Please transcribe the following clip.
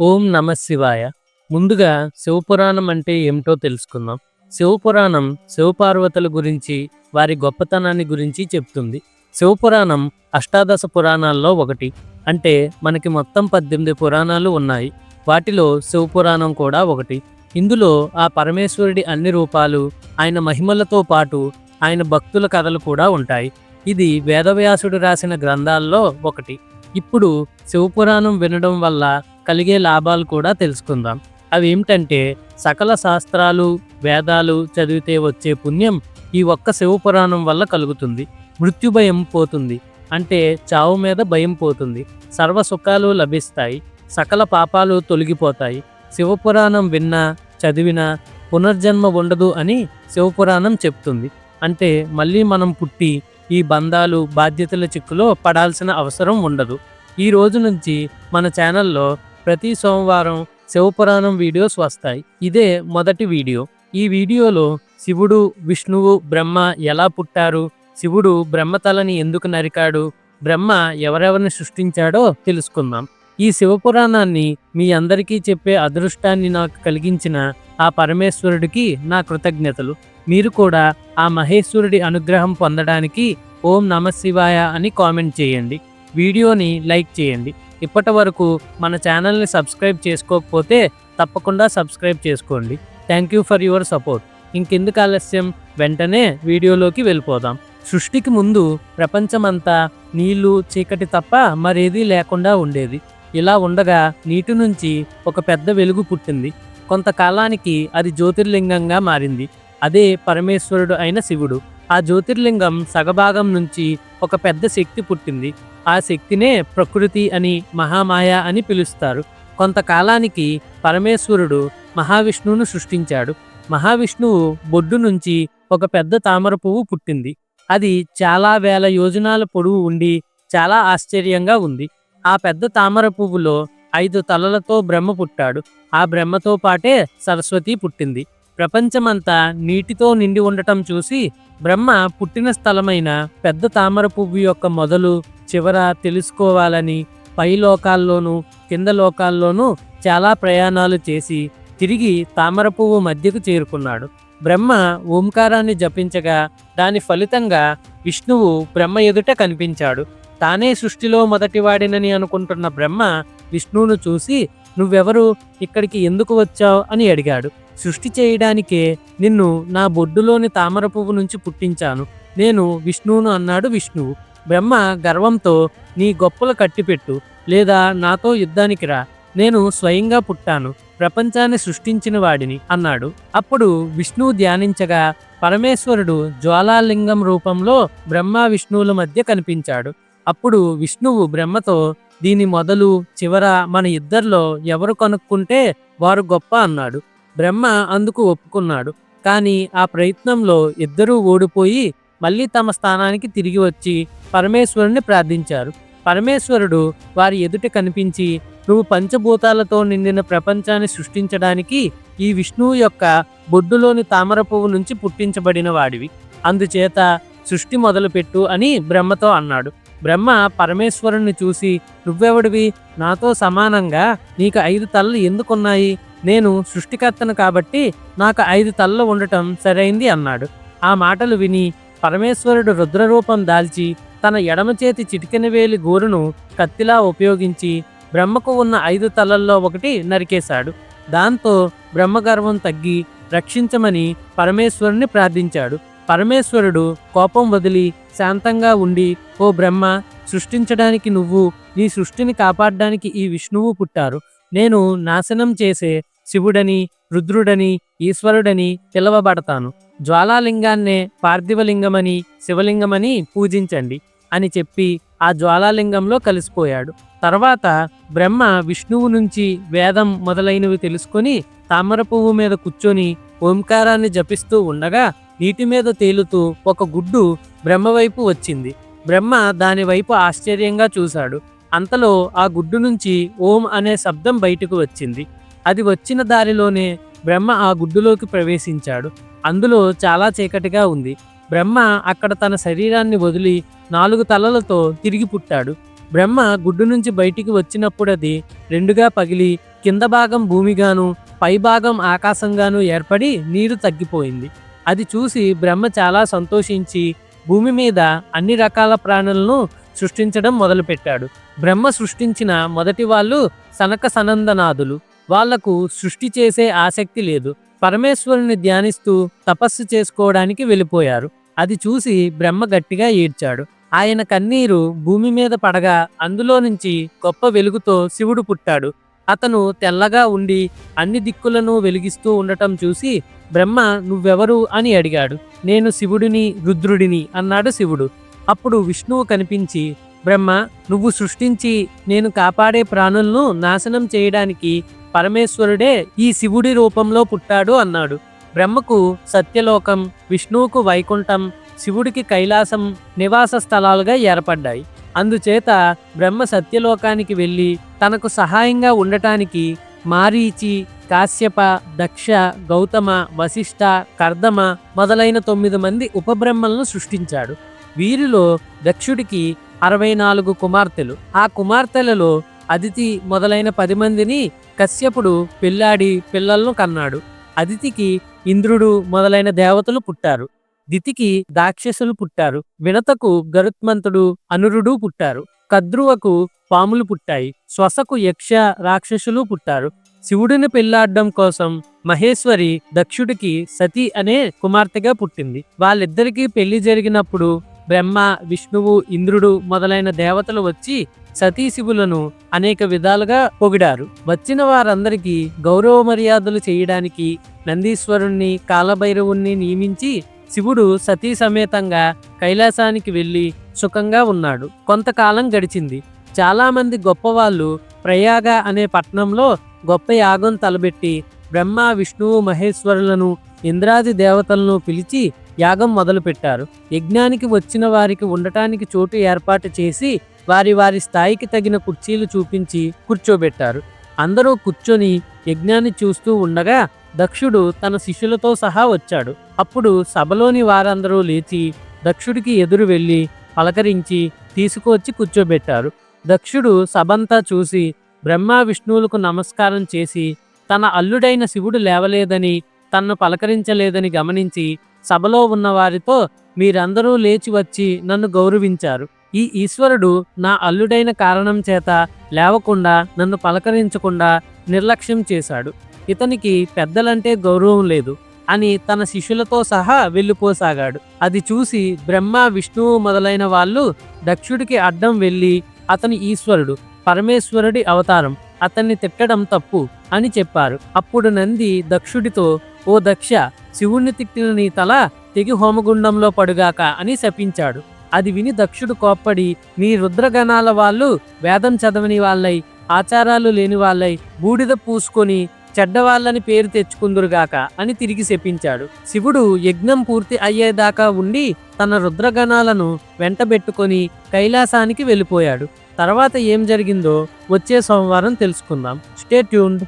ఓం నమ శివాయ. ముందుగా శివపురాణం అంటే ఏమిటో తెలుసుకుందాం. శివపురాణం శివపార్వతుల గురించి వారి గొప్పతనాన్ని గురించి చెప్తుంది. శివపురాణం అష్టాదశ పురాణాల్లో ఒకటి. అంటే మనకి మొత్తం పద్దెనిమిది పురాణాలు ఉన్నాయి. వాటిలో శివపురాణం కూడా ఒకటి. ఇందులో ఆ పరమేశ్వరుడి అన్ని రూపాలు ఆయన మహిమలతో పాటు ఆయన భక్తుల కథలు కూడా ఉంటాయి. ఇది వేదవ్యాసుడు రాసిన గ్రంథాల్లో ఒకటి. ఇప్పుడు శివపురాణం వినడం వల్ల కలిగే లాభాలు కూడా తెలుసుకుందాం. అవి ఏమిటంటే సకల శాస్త్రాలు వేదాలు చదివితే వచ్చే పుణ్యం ఈ ఒక్క శివపురాణం వల్ల కలుగుతుంది. మృత్యు భయం పోతుంది. అంటే చావు మీద భయం పోతుంది. సర్వ సుఖాలు లభిస్తాయి. సకల పాపాలు తొలగిపోతాయి. శివపురాణం విన్నా చదివినా పునర్జన్మ ఉండదు అని శివపురాణం చెప్తుంది. అంటే మళ్ళీ మనం పుట్టి ఈ బంధాలు బాధ్యతల చిక్కులో పడాల్సిన అవసరం ఉండదు. ఈ రోజు నుంచి మన ఛానల్లో ప్రతి సోమవారం శివపురాణం వీడియోస్ వస్తాయి. ఇదే మొదటి వీడియో. ఈ వీడియోలో శివుడు విష్ణువు బ్రహ్మ ఎలా పుట్టారు? శివుడు బ్రహ్మ తలని ఎందుకు నరికాడు? బ్రహ్మ ఎవరెవరిని సృష్టించాడో తెలుసుకుందాం. ఈ శివపురాణాన్ని మీ అందరికీ చెప్పే అదృష్టాన్ని నాకు కలిగించిన ఆ పరమేశ్వరుడికి నా కృతజ్ఞతలు. మీరు కూడా ఆ మహేశ్వరుడి అనుగ్రహం పొందడానికి ఓం నమ శివాయ అని కామెంట్ చేయండి. వీడియోని లైక్ చేయండి. ఇప్పటి వరకు మన ఛానల్ని సబ్స్క్రైబ్ చేసుకోకపోతే తప్పకుండా సబ్స్క్రైబ్ చేసుకోండి. Thank you for your support ఇంకెందుకు ఆలస్యం? వెంటనే వీడియోలోకి వెళ్ళిపోదాం. సృష్టికి ముందు ప్రపంచమంతా నీళ్ళు చీకటి తప్ప మరేదీ లేకుండా ఉండేది. ఇలా ఉండగా నీటి నుంచి ఒక పెద్ద వెలుగు పుట్టింది. కొంతకాలానికి అది జ్యోతిర్లింగంగా మారింది. అదే పరమేశ్వరుడు అయిన శివుడు. ఆ జ్యోతిర్లింగం సగభాగం నుంచి ఒక పెద్ద శక్తి పుట్టింది. ఆ శక్తినే ప్రకృతి అని మహామాయ అని పిలుస్తారు. కొంతకాలానికి పరమేశ్వరుడు మహావిష్ణువును సృష్టించాడు. మహావిష్ణువు బొడ్డు నుంచి ఒక పెద్ద తామర పువ్వు పుట్టింది. అది చాలా వేల యోజనాల పొడవు ఉండి చాలా ఆశ్చర్యంగా ఉంది. ఆ పెద్ద తామర పువ్వులో ఐదు తలలతో బ్రహ్మ పుట్టాడు. ఆ బ్రహ్మతో పాటే సరస్వతి పుట్టింది. ప్రపంచమంతా నీటితో నిండి ఉండటం చూసి బ్రహ్మ పుట్టిన స్థలమైన పెద్ద తామర పువ్వు యొక్క మొదలు చివర తెలుసుకోవాలని పై లోకాల్లోనూ కింద లోకాల్లోనూ చాలా ప్రయాణాలు చేసి తిరిగి తామర పువ్వు మధ్యకు చేరుకున్నాడు. బ్రహ్మ ఓంకారాన్ని జపించగా దాని ఫలితంగా విష్ణువు బ్రహ్మ ఎదుట కనిపించాడు. తానే సృష్టిలో మొదటివాడినని అనుకుంటున్న బ్రహ్మ విష్ణువును చూసి నువ్వెవరు? ఇక్కడికి ఎందుకు వచ్చావు? అని అడిగాడు. సృష్టి చేయడానికే నిన్ను నా బొడ్డులోని తామర పువ్వు నుంచి పుట్టించాను. నేను విష్ణువును అన్నాడు విష్ణువు. బ్రహ్మ గర్వంతో నీ గొప్పలు కట్టిపెట్టు లేదా నాతో యుద్ధానికి రా. నేను స్వయంగా పుట్టాను. ప్రపంచాన్ని సృష్టించిన వాడిని అన్నాడు. అప్పుడు విష్ణువు ధ్యానించగా పరమేశ్వరుడు జ్వాలాలింగం రూపంలో బ్రహ్మ విష్ణువుల మధ్య కనిపించాడు. అప్పుడు విష్ణువు బ్రహ్మతో దీని మొదలు చివర మన ఇద్దరిలో ఎవరు కనుక్కుంటే వారు గొప్ప అన్నాడు. బ్రహ్మ అందుకు ఒప్పుకున్నాడు. కానీ ఆ ప్రయత్నంలో ఇద్దరూ ఓడిపోయి మళ్ళీ తమ స్థానానికి తిరిగి వచ్చి పరమేశ్వరుని ప్రార్థించారు. పరమేశ్వరుడు వారి ఎదుట కనిపించి నువ్వు పంచభూతాలతో నిండిన ప్రపంచాన్ని సృష్టించడానికి ఈ విష్ణువు యొక్క బొడ్డులోని తామర పువ్వు నుంచి పుట్టించబడిన వాడివి. అందుచేత సృష్టి మొదలుపెట్టు అని బ్రహ్మతో అన్నాడు. బ్రహ్మ పరమేశ్వరుణ్ణి చూసి నువ్వెవడివి? నాతో సమానంగా నీకు ఐదు తలలు ఎందుకున్నాయి? నేను సృష్టికర్తను కాబట్టి నాకు ఐదు తలలు ఉండటం సరైంది అన్నాడు. ఆ మాటలు విని పరమేశ్వరుడు రుద్రరూపం దాల్చి తన ఎడమ చేతి చిటికెన వేలి గోరును కత్తిలా ఉపయోగించి బ్రహ్మకు ఉన్న ఐదు తలల్లో ఒకటి నరికేశాడు. దాంతో బ్రహ్మగర్వం తగ్గి రక్షించమని పరమేశ్వరుని ప్రార్థించాడు. పరమేశ్వరుడు కోపం వదిలి శాంతంగా ఉండి ఓ బ్రహ్మ సృష్టించడానికి నువ్వు నీ సృష్టిని కాపాడడానికి ఈ విష్ణువు పుట్టారు. నేను నాశనం చేసే శివుడని రుద్రుడని ఈశ్వరుడని పిలవబడతాను. జ్వాలాలింగాన్నే పార్థివలింగమని శివలింగమని పూజించండి అని చెప్పి ఆ జ్వాలాలింగంలో కలిసిపోయాడు. తర్వాత బ్రహ్మ విష్ణువు నుంచి వేదం మొదలైనవి తెలుసుకొని తామర పువ్వు మీద కూర్చొని ఓంకారాన్ని జపిస్తూ ఉండగా నీటి మీద తేలుతూ ఒక గుడ్డు బ్రహ్మ వైపు వచ్చింది. బ్రహ్మ దాని వైపు ఆశ్చర్యంగా చూశాడు. అంతలో ఆ గుడ్డు నుంచి ఓం అనే శబ్దం బయటకు వచ్చింది. అది వచ్చిన దారిలోనే బ్రహ్మ ఆ గుడ్డులోకి ప్రవేశించాడు. అందులో చాలా చీకటిగా ఉంది. బ్రహ్మ అక్కడ తన శరీరాన్ని వదిలి నాలుగు తలలతో తిరిగి పుట్టాడు. బ్రహ్మ గుడ్డు నుంచి బయటికి వచ్చినప్పుడు అది రెండుగా పగిలి కింద భాగం భూమిగాను పైభాగం ఆకాశంగాను ఏర్పడి నీరు తగ్గిపోయింది. అది చూసి బ్రహ్మ చాలా సంతోషించి భూమి మీద అన్ని రకాల ప్రాణులను సృష్టించడం మొదలుపెట్టాడు. బ్రహ్మ సృష్టించిన మొదటి వాళ్ళు సనక సనందనాథులు వాళ్ళకు సృష్టి చేసే ఆసక్తి లేదు. పరమేశ్వరుని ధ్యానిస్తూ తపస్సు చేసుకోవడానికి వెళ్ళిపోయారు. అది చూసి బ్రహ్మ గట్టిగా ఏడ్చాడు. ఆయన కన్నీరు భూమి మీద పడగా అందులో నుంచి గొప్ప వెలుగుతో శివుడు పుట్టాడు. అతను తెల్లగా ఉండి అన్ని దిక్కులను వెలిగిస్తూ ఉండటం చూసి బ్రహ్మ నువ్వెవరు? అని అడిగాడు. నేను శివుడిని రుద్రుడిని అన్నాడు శివుడు. అప్పుడు విష్ణువు కనిపించి బ్రహ్మ నువ్వు సృష్టించి నేను కాపాడే ప్రాణులను నాశనం చేయడానికి పరమేశ్వరుడే ఈ శివుడి రూపంలో పుట్టాడు అన్నాడు. బ్రహ్మకు సత్యలోకం విష్ణువుకు వైకుంఠం శివుడికి కైలాసం నివాస స్థలాలుగా ఏర్పడ్డాయి. అందుచేత బ్రహ్మ సత్యలోకానికి వెళ్ళి తనకు సహాయంగా ఉండటానికి మారీచి కాశ్యప దక్ష గౌతమ వశిష్ఠ కర్దమ మొదలైన తొమ్మిది మంది ఉపబ్రహ్మలను సృష్టించాడు. వీరిలో దక్షుడికి అరవై నాలుగు కుమార్తెలు. ఆ కుమార్తెలలో అదితి మొదలైన పది మందిని కశ్యపుడు పెళ్ళాడి పిల్లలను కన్నాడు. అదితికి ఇంద్రుడు మొదలైన దేవతలు పుట్టారు. దితికి దాక్షసులు పుట్టారు. వినతకు గరుత్మంతుడు అనురుడు పుట్టారు. కద్రువకు పాములు పుట్టాయి. శ్వసకు యక్ష రాక్షసులు పుట్టారు. శివుడిని పెళ్ళాడడం కోసం మహేశ్వరి దక్షుడికి సతి అనే కుమార్తెగా పుట్టింది. వాళ్ళిద్దరికీ పెళ్ళి జరిగినప్పుడు బ్రహ్మ విష్ణువు ఇంద్రుడు మొదలైన దేవతలు వచ్చి సతీ శివులను అనేక విధాలుగా పొగిడారు. వచ్చిన వారందరికీ గౌరవ మర్యాదలు చేయడానికి నందీశ్వరుణ్ణి కాలభైరవుణ్ణి నియమించి శివుడు సతీ సమేతంగా కైలాసానికి వెళ్ళి సుఖంగా ఉన్నాడు. కొంతకాలం గడిచింది. చాలామంది గొప్పవాళ్ళు ప్రయాగ అనే పట్టణంలో గొప్ప యాగం తలబెట్టి బ్రహ్మ విష్ణువు మహేశ్వరులను ఇంద్రాది దేవతలను పిలిచి యాగం మొదలుపెట్టారు. యజ్ఞానికి వచ్చిన వారికి ఉండటానికి చోటు ఏర్పాటు చేసి వారి వారి స్థాయికి తగిన కుర్చీలు చూపించి కూర్చోబెట్టారు. అందరూ కూర్చొని యజ్ఞాన్ని చూస్తూ ఉండగా దక్షుడు తన శిష్యులతో సహా వచ్చాడు. అప్పుడు సభలోని వారందరూ లేచి దక్షుడికి ఎదురు వెళ్ళి పలకరించి తీసుకువచ్చి కూర్చోబెట్టారు. దక్షుడు సభంతా చూసి బ్రహ్మ విష్ణువులకు నమస్కారం చేసి తన అల్లుడైన శివుడు లేవలేదని తన్ను పలకరించలేదని గమనించి సభలో ఉన్న వారితో మీరందరూ లేచి వచ్చి నన్ను గౌరవించారు. ఈ ఈశ్వరుడు నా అల్లుడైన కారణం చేత లేవకుండా నన్ను పలకరించకుండా నిర్లక్ష్యం చేశాడు. ఇతనికి పెద్దలంటే గౌరవం లేదు అని తన శిష్యులతో సహా వెళ్ళిపోసాగాడు. అది చూసి బ్రహ్మ విష్ణువు మొదలైన వాళ్ళు దక్షుడికి అడ్డం వెళ్ళి అతని ఈశ్వరుడు పరమేశ్వరుడి అవతారం అతన్ని తిట్టడం తప్పు అని చెప్పారు. అప్పుడు నంది దక్షుడితో ఓ దక్ష శివుణ్ణి తిట్టిన నీ తల తెగి హోమగుండంలో పడుగాక అని శపించాడు. అది విని దక్షుడు కోప్పడి మీ రుద్రగణాల వాళ్ళు వేదం చదవని వాళ్ళై ఆచారాలు లేని వాళ్ళై బూడిద పూసుకొని చెడ్డవాళ్ళని పేరు తెచ్చుకుందురుగాక అని తిరిగి శపించాడు. శివుడు యజ్ఞం పూర్తి అయ్యేదాకా ఉండి తన రుద్రగణాలను వెంటబెట్టుకొని కైలాసానికి వెళ్ళిపోయాడు. తర్వాత ఏం జరిగిందో వచ్చే సోమవారం తెలుసుకుందాం. Stay tuned.